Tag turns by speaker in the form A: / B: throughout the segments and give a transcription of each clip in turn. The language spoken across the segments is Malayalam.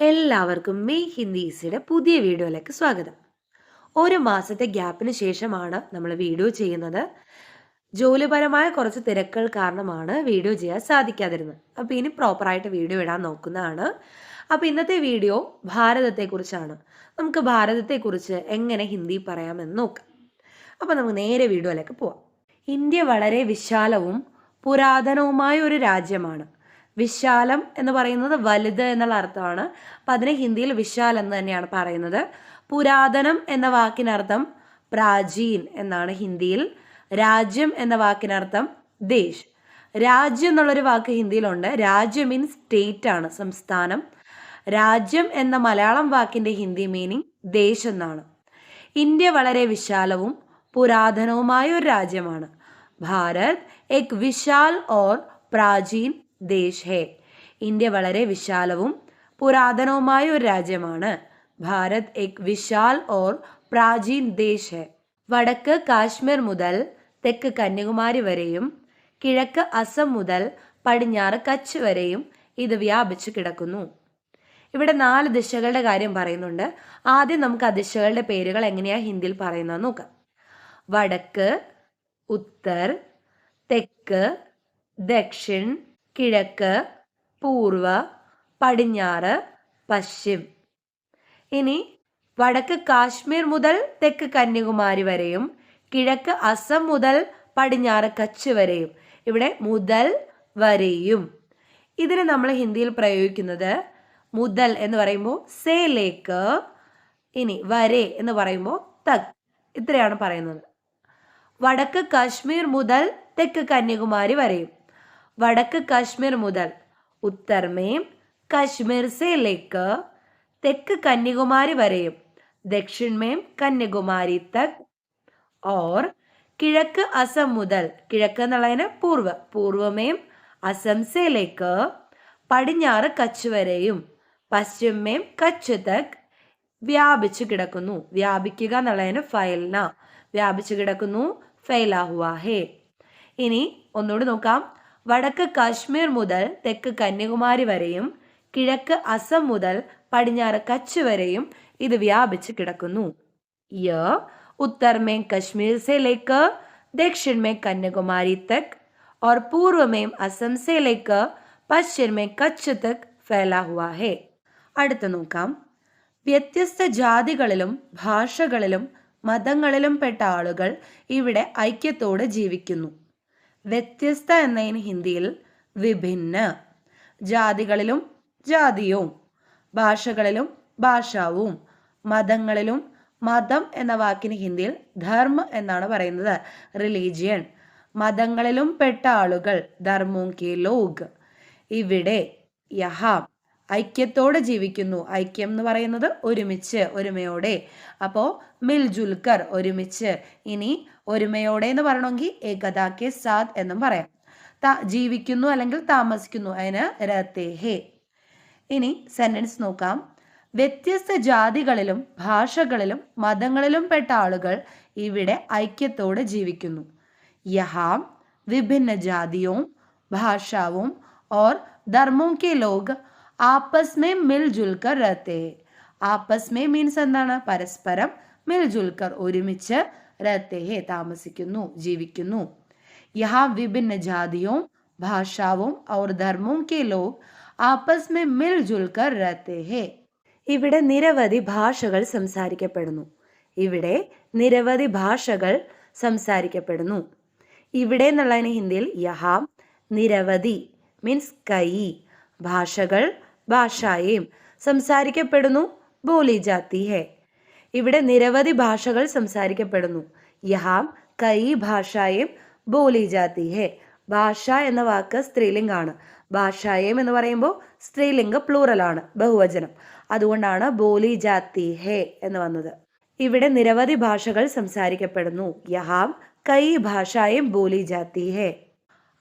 A: എല്ലാവർക്കും മെയ് ഹിന്ദീസിയുടെ പുതിയ വീഡിയോയിലേക്ക് സ്വാഗതം. ഒരു മാസത്തെ ഗ്യാപ്പിന് ശേഷമാണ് നമ്മൾ വീഡിയോ ചെയ്യുന്നത്. ജോലിപരമായ കുറച്ച് തിരക്കുകൾ കാരണമാണ് വീഡിയോ ചെയ്യാൻ സാധിക്കാതിരുന്നത്. അപ്പോൾ ഇനി പ്രോപ്പറായിട്ട് വീഡിയോ ഇടാൻ നോക്കുന്നതാണ്. അപ്പോൾ ഇന്നത്തെ വീഡിയോ ഭാരതത്തെക്കുറിച്ചാണ്. നമുക്ക് ഭാരതത്തെക്കുറിച്ച് എങ്ങനെ ഹിന്ദി പറയാമെന്ന് നോക്കാം. അപ്പോൾ നമുക്ക് നേരെ വീഡിയോയിലേക്ക് പോവാം. ഇന്ത്യ വളരെ വിശാലവും പുരാതനവുമായ ഒരു രാജ്യമാണ്. വിശാലം എന്ന് പറയുന്നത് വലുത് എന്നുള്ള അർത്ഥമാണ്. അപ്പം അതിനെ ഹിന്ദിയിൽ വിശാൽ എന്ന് തന്നെയാണ് പറയുന്നത്. പുരാതനം എന്ന വാക്കിനർത്ഥം പ്രാചീൻ എന്നാണ് ഹിന്ദിയിൽ. രാജ്യം എന്ന വാക്കിനർത്ഥം ദേശ്. രാജ്യം എന്നുള്ളൊരു വാക്ക് ഹിന്ദിയിലുണ്ട്. രാജ്യം മീൻസ് സ്റ്റേറ്റ് ആണ് സംസ്ഥാനം. രാജ്യം എന്ന മലയാളം വാക്കിന്റെ ഹിന്ദി മീനിങ് ദേശ് എന്നാണ്. ഇന്ത്യ വളരെ വിശാലവും പുരാതനവുമായ ഒരു രാജ്യമാണ്. ഭാരത് എക് വിശാൽ ഓർ പ്രാചീൻ ദേശ്. ഹേ ഇന്ത്യ വളരെ വിശാലവും പുരാതനവുമായ ഒരു രാജ്യമാണ്. ഭാരത് എക് വിശാൽ ഓർ പ്രാചീൻ ദേശ്. ഹെ വടക്ക് കാശ്മീർ മുതൽ തെക്ക് കന്യാകുമാരി വരെയും കിഴക്ക് അസം മുതൽ പടിഞ്ഞാറ് കച്ച് വരെയും ഇത് വ്യാപിച്ചു കിടക്കുന്നു. ഇവിടെ നാല് ദിശകളുടെ കാര്യം പറയുന്നുണ്ട്. ആദ്യം നമുക്ക് ആ ദിശകളുടെ പേരുകൾ എങ്ങനെയാ ഹിന്ദിയിൽ പറയുന്നത് നോക്കാം. വടക്ക് ഉത്തർ തെക്ക് ദക്ഷിൺ കിഴക്ക് പൂർവ പടിഞ്ഞാറ് പശ്ചിം. ഇനി വടക്ക് കാശ്മീർ മുതൽ തെക്ക് കന്യാകുമാരി വരെയും കിഴക്ക് അസം മുതൽ പടിഞ്ഞാറ് കച്ച് വരെയും ഇവിടെ മുതൽ വരെയും. ഇതിനെ നമ്മൾ ഹിന്ദിയിൽ പ്രയോഗിക്കുന്നത് മുതൽ എന്ന് പറയുമ്പോൾ സേലേക്ക് ഇനി വരെ എന്ന് പറയുമ്പോൾ തക്. ഇത്രയാണ് പറയുന്നത്. വടക്ക് കാശ്മീർ മുതൽ തെക്ക് കന്യാകുമാരി വരെയും. വടക്ക് കാശ്മീർ മുതൽ ഉത്തർമേം കശ്മീർ സേ ലേക്ക് തെക്ക് കന്യാകുമാരി വരെയും ദക്ഷിണമേം കന്യാകുമാരി തക് ഓർ കിഴക്ക് അസം മുതൽ കിഴക്ക് എന്നുള്ളതിന് പൂർവ പൂർവമേം അസം സേലേക്ക് പടിഞ്ഞാറ് കച്ച് വരെയും പശ്ചിമേം കച്ച് തക് വ്യാപിച്ചു കിടക്കുന്നു. വ്യാപിക്കുക എന്നുള്ളതിന് ഫയൽന വ്യാപിച്ചു കിടക്കുന്നു. ഫെയിലാഹുവാഹേ ഇനി ഒന്നുകൂടി നോക്കാം. വടക്ക് കാശ്മീർ മുതൽ തെക്ക് കന്യാകുമാരി വരെയും കിഴക്ക് അസം മുതൽ പടിഞ്ഞാറ് കച്ച് വരെയും ഇത് വ്യാപിച്ച് കിടക്കുന്നു യ उत्तर में कश्मीर से लेकर दक्षिण में कन्याकुमारी तक और पूर्व में असम से लेकर पश्चिम में कच्छ तक फैला हुआ है അടുത്ത നോക്കാം വ്യത്യസ്ത ജാതികളിലും ഭാഷകളിലും മതങ്ങളിലും പെട്ട ആളുകൾ ഇവിടെ ഐക്യത്തോടെ ജീവിക്കുന്നു വ്യത്യസ്ത എന്നതിന് ഹിന്ദിയിൽ വിഭിന്ന. ജാതികളിലും ജാതിയും ഭാഷകളിലും ഭാഷാവും മതങ്ങളിലും മതം എന്ന വാക്കിന് ഹിന്ദിയിൽ ധർമ്മ എന്നാണ് പറയുന്നത്. റിലീജിയൻ. മതങ്ങളിലും പെട്ട ആളുകൾ ധർമ്മവും കെ ലോഗ്. ഇവിടെ യഹാം. ഐക്യത്തോടെ ജീവിക്കുന്നു. ഐക്യം എന്ന് പറയുന്നത് ഒരുമിച്ച് ഒരുമയോടെ. അപ്പോൾ മിൽജുൽക്കർ ഒരുമിച്ച്. ഇനി ഒരുമയോടെ എന്ന് പറയണമെങ്കിൽ ഏകതാക്കെ സാദ് എന്നും പറയാം. ജീവിക്കുന്നു അല്ലെങ്കിൽ താമസിക്കുന്നു. അതിന് രത്തേഹേ ഇനി സെന്റൻസ് നോക്കാം. വ്യത്യസ്ത ജാതികളിലും ഭാഷകളിലും മതങ്ങളിലും പെട്ട ആളുകൾ ഇവിടെ ഐക്യത്തോടെ ജീവിക്കുന്നു. യഹാം വിഭിന്ന ജാതിയും ഭാഷാവും ഓർ ധർമ്മവും കെ ലോഗ് ആപ്പസ് മേ മിൽജുൽക്കർ രത്തെ ആപ്പസ് മേ മീൻസ് എന്താണ്? പരസ്പരം മിൽജുൽക്കർ ഒരുമിച്ച് രത്തേഹെ താമസിക്കുന്നു ജീവിക്കുന്നു. യഹാ വിഭിന്ന ജാതിയും ഭാഷാവും और ധർമ്മവും കെ ലോഗ് ആപ്പസ് മേ മിൽജുൽക്കർ രത്തേ ഹേ. ഇവിടെ നിരവധി ഭാഷകൾ സംസാരിക്കപ്പെടുന്നു. ഇവിടെ നിരവധി ഭാഷകൾ സംസാരിക്കപ്പെടുന്നു. ഇവിടെ എന്നുള്ളതിന് ഹിന്ദിയിൽ യഹാം നിരവധി മീൻസ് കൈ ഭാഷകൾ ഭാഷായും സംസാരിക്കപ്പെടുന്നു. ബോലി ജാത്തി ഹെ. ഇവിടെ നിരവധി ഭാഷകൾ സംസാരിക്കപ്പെടുന്നു. യഹാം കൈ ഭാഷായും ബോലി ജാത്തി ഹെ. ഭാഷ എന്ന വാക്ക് സ്ത്രീലിംഗാണ്. ഭാഷായം എന്ന് പറയുമ്പോൾ സ്ത്രീലിംഗ പ്ലൂറലാണ് ബഹുവചനം. അതുകൊണ്ടാണ് ബോലി ജാത്തി ഹെ എന്ന് വന്നത്. ഇവിടെ നിരവധി ഭാഷകൾ സംസാരിക്കപ്പെടുന്നു. യഹാം കൈ ഭാഷായും ബോലി ജാത്തി ഹേ.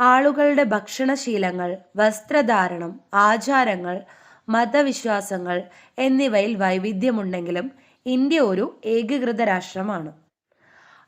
A: ആളുകളുടെ ഭക്ഷണശീലങ്ങൾ വസ്ത്രധാരണം ആചാരങ്ങൾ മതവിശ്വാസങ്ങൾ എന്നിവയിൽ വൈവിധ്യമുണ്ടെങ്കിലും ഇന്ത്യ ഒരു ഏകീകൃത രാഷ്ട്രമാണ്.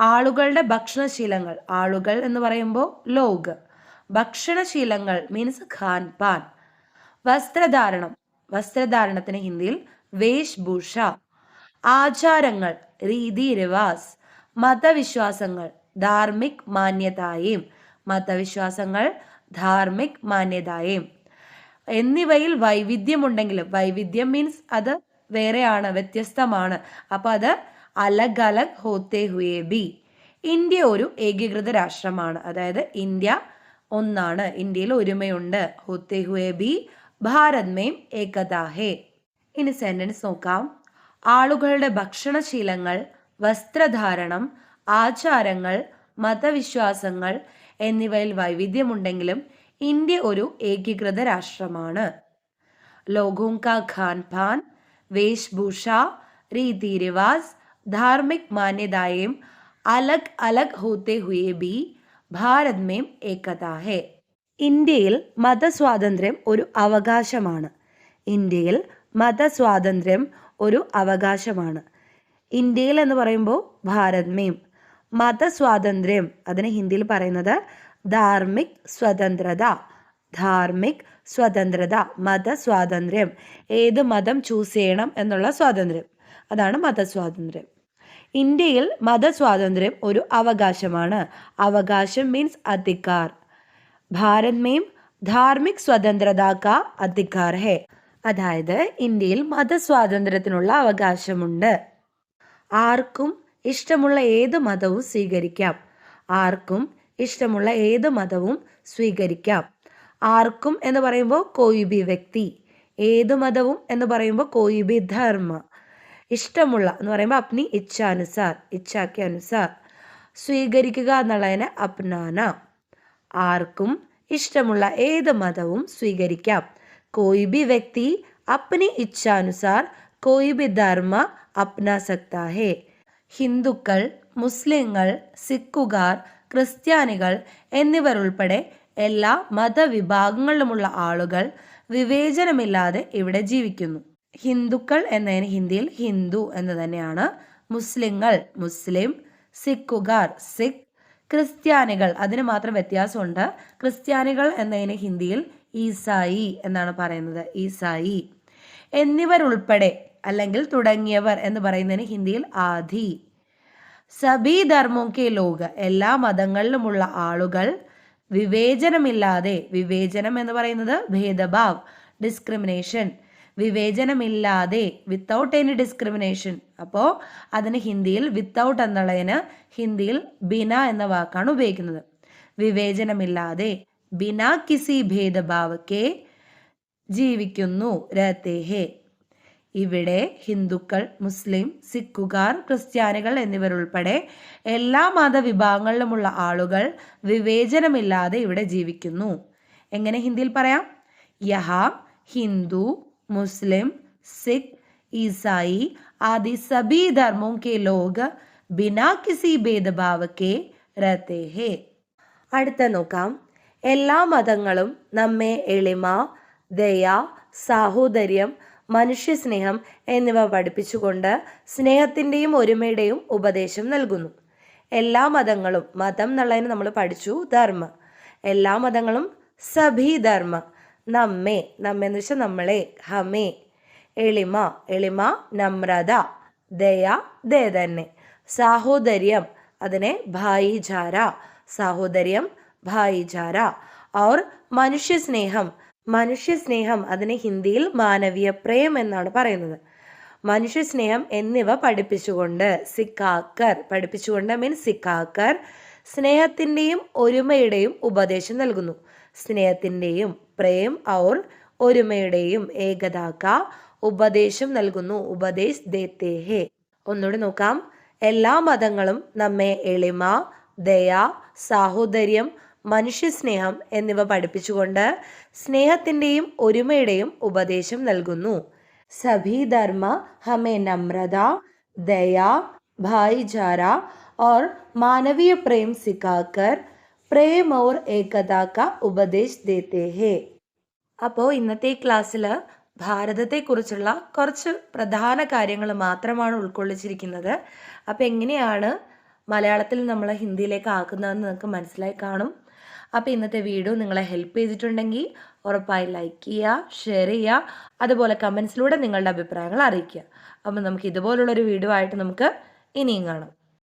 A: ആളുകളുടെ ഭക്ഷണശീലങ്ങൾ ആളുകൾ എന്ന് പറയുമ്പോൾ ലോക് ഭക്ഷണശീലങ്ങൾ മീൻസ് ഖാൻ പാൻ. വസ്ത്രധാരണം വസ്ത്രധാരണത്തിന് ഹിന്ദിയിൽ വേഷ്ഭൂഷ. ആചാരങ്ങൾ രീതി രവാസ് മതവിശ്വാസങ്ങൾ ധാർമ്മിക് മാന്യതായും. മതവിശ്വാസങ്ങൾ ധാർമ്മിക് മാന്യതായും. എന്നിവയിൽ വൈവിധ്യമുണ്ടെങ്കിലും വൈവിധ്യം മീൻസ് അത് വേറെയാണ് വ്യത്യസ്തമാണ്. അപ്പൊ അത് അലഗ് അലഗ് ഹോത്തെ ഹുയേ ബി. ഇന്ത്യ ഒരു ഏകീകൃത രാഷ്ട്രമാണ്. അതായത് ഇന്ത്യ ഒന്നാണ്. ഇന്ത്യയിൽ ഒരുമയുണ്ട്. ഹോത്തെ ഹുയേ ബി ഭാരത് മേം ഏകതാ ഹേ. ഇനി സെന്റൻസ് നോക്കാം. ആളുകളുടെ ഭക്ഷണശീലങ്ങൾ വസ്ത്രധാരണം ആചാരങ്ങൾ മതവിശ്വാസങ്ങൾ എന്നിവയിൽ വൈവിധ്യമുണ്ടെങ്കിലും ഇന്ത്യ ഒരു ഏകീകൃത രാഷ്ട്രമാണ് ലോഗോं का खान पान वेशभूषा रीति रिवाज धार्मिक मान्यताएं अलग अलग होते हुए भी ഭാരത് മേം ഏകത ഹേ ഇന്ത്യയിൽ മതസ്വാതന്ത്ര്യം ഒരു അവകാശമാണ് ഇന്ത്യയിൽ മതസ്വാതന്ത്ര്യം ഒരു അവകാശമാണ് ഇന്ത്യയിൽ എന്ന് പറയുമ്പോൾ ഭാരത് മേം മതസ്വാതന്ത്ര്യം. അതിന് ഹിന്ദിയിൽ പറയുന്നത് ധാർമ്മിക് സ്വതന്ത്രത. ധാർമ്മിക് സ്വതന്ത്രത. മതസ്വാതന്ത്ര്യം. ഏത് മതം ചൂസ് ചെയ്യണം എന്നുള്ള സ്വാതന്ത്ര്യം. അതാണ് മതസ്വാതന്ത്ര്യം. ഇന്ത്യയിൽ മതസ്വാതന്ത്ര്യം ഒരു അവകാശമാണ്. അവകാശം മീൻസ് അധികാർ. ഭാരത് മീം ധാർമ്മിക് സ്വതന്ത്രത കാ അധികാർ ഹേ. അതായത് ഇന്ത്യയിൽ മതസ്വാതന്ത്ര്യത്തിനുള്ള അവകാശമുണ്ട്. ആർക്കും ഇഷ്ടമുള്ള ഏത് മതവും സ്വീകരിക്കാം. ആർക്കും ഇഷ്ടമുള്ള ഏത് മതവും സ്വീകരിക്കാം. ആർക്കും എന്ന് പറയുമ്പോൾ കോയുബി വ്യക്തി. ഏത് മതവും എന്ന് പറയുമ്പോൾ കോയുബി ധർമ്മ. ഇഷ്ടമുള്ള എന്ന് പറയുമ്പോൾ അപ്നി ഇച്ഛാനുസാർ ഇച്ഛാക്ക് അനുസാർ. സ്വീകരിക്കുക എന്നുള്ളതിന് അപ്നാന. ആർക്കും ഇഷ്ടമുള്ള ഏത് മതവും സ്വീകരിക്കാം. കോയിബി വ്യക്തി അപ്നി ഇച്ഛാനുസാർ കോയിബി ധർമ്മ അപ്നാസക്താഹേ. ഹിന്ദുക്കൾ മുസ്ലിങ്ങൾ സിഖുകാർ ക്രിസ്ത്യാനികൾ എന്നിവർ ഉൾപ്പെടെ എല്ലാ മതവിഭാഗങ്ങളിലുമുള്ള ആളുകൾ വിവേചനമില്ലാതെ ഇവിടെ ജീവിക്കുന്നു. ഹിന്ദുക്കൾ എന്നതിന് ഹിന്ദിയിൽ ഹിന്ദു എന്ന് തന്നെയാണ്. മുസ്ലിങ്ങൾ മുസ്ലിം സിഖുകാർ സിഖ് ക്രിസ്ത്യാനികൾ അതിന് മാത്രം വ്യത്യാസമുണ്ട്. ക്രിസ്ത്യാനികൾ എന്നതിന് ഹിന്ദിയിൽ ഈസായി എന്നാണ് പറയുന്നത്. ഈസായി. എന്നിവരുൾപ്പെടെ അല്ലെങ്കിൽ തുടങ്ങിയവർ എന്ന് പറയുന്നതിന് ഹിന്ദിയിൽ ആധി സബി ധർമ്മോ കെ ലോക. എല്ലാ മതങ്ങളിലുമുള്ള ആളുകൾ വിവേചനമില്ലാതെ വിവേചനം എന്ന് പറയുന്നത് ഭേദഭാവ് ഡിസ്ക്രിമിനേഷൻ വിവേചനമില്ലാതെ വിത്തൗട്ട് എനി ഡിസ്ക്രിമിനേഷൻ അപ്പോൾ അതിന് ഹിന്ദിയിൽ വിത്തൗട്ട് എന്നുള്ളതിന് ഹിന്ദിയിൽ ബിന എന്ന വാക്കാണ് ഉപയോഗിക്കുന്നത്. വിവേചനമില്ലാതെ ബിന കിസി ഭേദഭാവ് കെ ജീവിക്കുന്നു രത്തേഹേ ഇവിടെ ഹിന്ദുക്കൾ മുസ്ലിം സിഖുകാർ ക്രിസ്ത്യാനികൾ എന്നിവരുൾപ്പെടെ എല്ലാ മതവിഭാഗങ്ങളിലുമുള്ള ആളുകൾ വിവേചനമില്ലാതെ ഇവിടെ ജീവിക്കുന്നു എങ്ങനെ ഹിന്ദിയിൽ പറയാം യഹ ഹിന്ദു മുസ്ലിം സിഖ് ഈസായി ആദി സബി ധർമ്മോं के लोग बिना किसी भेदभाव के रहते हैं അടുത്ത നോക്കാം എല്ലാ മതങ്ങളും നമ്മെ എളിമ ദയ സാഹോദര്യം മനുഷ്യസ്നേഹം എന്നിവ പഠിപ്പിച്ചുകൊണ്ട് സ്നേഹത്തിന്റെയും ഒരുമയുടെയും ഉപദേശം നൽകുന്നു. എല്ലാ മതങ്ങളും മതം എന്നുള്ളതിന് നമ്മൾ പഠിച്ചു ധർമ്മ. എല്ലാ മതങ്ങളും സഭി ധർമ്മ. നമ്മെ നമ്മെന്ന് വെച്ചാൽ നമ്മളെ ഹമേ. എളിമ എളിമ നമ്രത ദയ ദയ തന്നെ. സാഹോദര്യം അതിനെ ഭായിചാര സാഹോദര്യം ഭായിചാര മനുഷ്യ മനുഷ്യസ്നേഹം മനുഷ്യസ്നേഹം അതിനെ ഹിന്ദിയിൽ മാനവീയ പ്രേം എന്നാണ് പറയുന്നത്. മനുഷ്യസ്നേഹം എന്നിവ പഠിപ്പിച്ചുകൊണ്ട് സിക്കാക്കർ പഠിപ്പിച്ചുകൊണ്ട് മീൻസ് സിക്കാക്കർ സ്നേഹത്തിന്റെയും ഒരുമയുടെയും ഉപദേശം നൽകുന്നു. സ്നേഹത്തിന്റെയും പ്രേം ഔർ ഒരുമയുടെയും ഏകതാക്ക ഉപദേശം നൽകുന്നു. ഉപദേശ് ദേത്തേ ഹേ ഒന്നുകൂടി നോക്കാം. എല്ലാ മതങ്ങളും നമ്മെ എളിമ ദയ സാഹോദര്യം മനുഷ്യസ്നേഹം എന്നിവ പഠിപ്പിച്ചുകൊണ്ട് സ്നേഹത്തിൻ്റെയും ഒരുമയുടെയും ഉപദേശം നൽകുന്നു സഭി ധർമ്മ ഹമേ നമ്രത ദയ ഭായിചാര और മാനവീയ പ്രേം സിക്കാക്കർ പ്രേം और ഏകതാ का ഉപദേശ് ദേത്തേ ഹേ അപ്പോൾ ഇന്നത്തെ ക്ലാസ്സിൽ ഭാരതത്തെക്കുറിച്ചുള്ള കുറച്ച് പ്രധാന കാര്യങ്ങൾ മാത്രമാണ് ഉൾക്കൊള്ളിച്ചിരിക്കുന്നത് അപ്പോൾ എങ്ങനെയാണ് മലയാളത്തിൽ നമ്മൾ ഹിന്ദിയിലേക്ക് ആക്കുന്നതെന്ന് നിങ്ങൾക്ക് മനസ്സിലായി കാണും അപ്പോൾ ഇന്നത്തെ വീഡിയോ നിങ്ങളെ ഹെൽപ്പ് ചെയ്തിട്ടുണ്ടെങ്കിൽ ഉറപ്പായി ലൈക്ക് ചെയ്യുക ഷെയർ ചെയ്യുക അതുപോലെ കമൻസിലൂടെ നിങ്ങളുടെ അഭിപ്രായങ്ങൾ അറിയിക്കുക. അപ്പം നമുക്ക് ഇതുപോലുള്ളൊരു വീഡിയോ ആയിട്ട് നമുക്ക് ഇനിയും കാണാം.